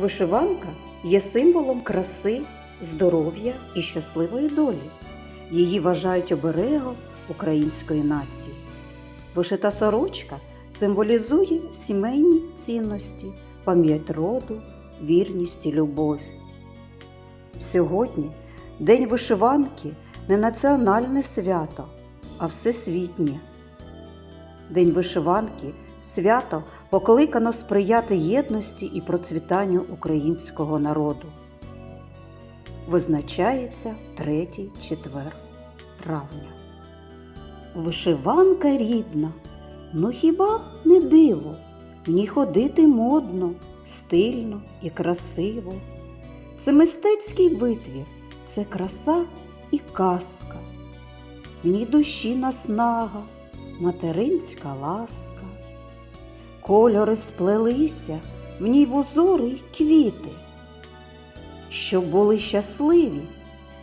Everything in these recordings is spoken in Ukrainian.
Вишиванка є символом краси, здоров'я і щасливої долі. Її вважають оберегом української нації. Вишита сорочка символізує сімейні цінності, пам'ять роду, вірність і любов. Сьогодні День вишиванки не національне свято, а всесвітнє. День вишиванки свято покликано сприяти єдності і процвітанню українського народу. Визначається третій четвер травня. Вишиванка рідна, ну хіба не диво? В ходити модно, стильно і красиво. Це мистецький витвір, це краса і казка. В ній душі наснага, материнська ласка. Кольори сплелися, в ній вузори й квіти, щоб були щасливі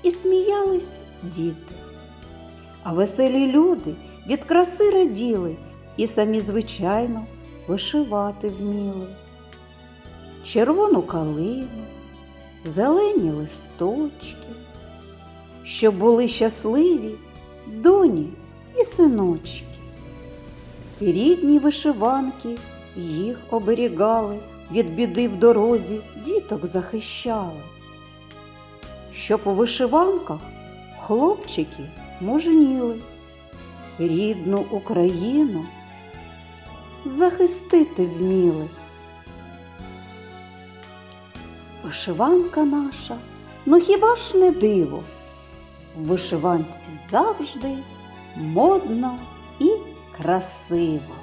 і сміялись діти. А веселі люди від краси раділи і самі, звичайно, вишивати вміли. Червону калину, зелені листочки, щоб були щасливі доні і синочки. І рідні вишиванки їх оберігали, від біди в дорозі діток захищали. Щоб у вишиванках хлопчики мужніли, рідну Україну захистити вміли. Вишиванка наша, ну хіба ж не диво? В вишиванці завжди модно і красиво.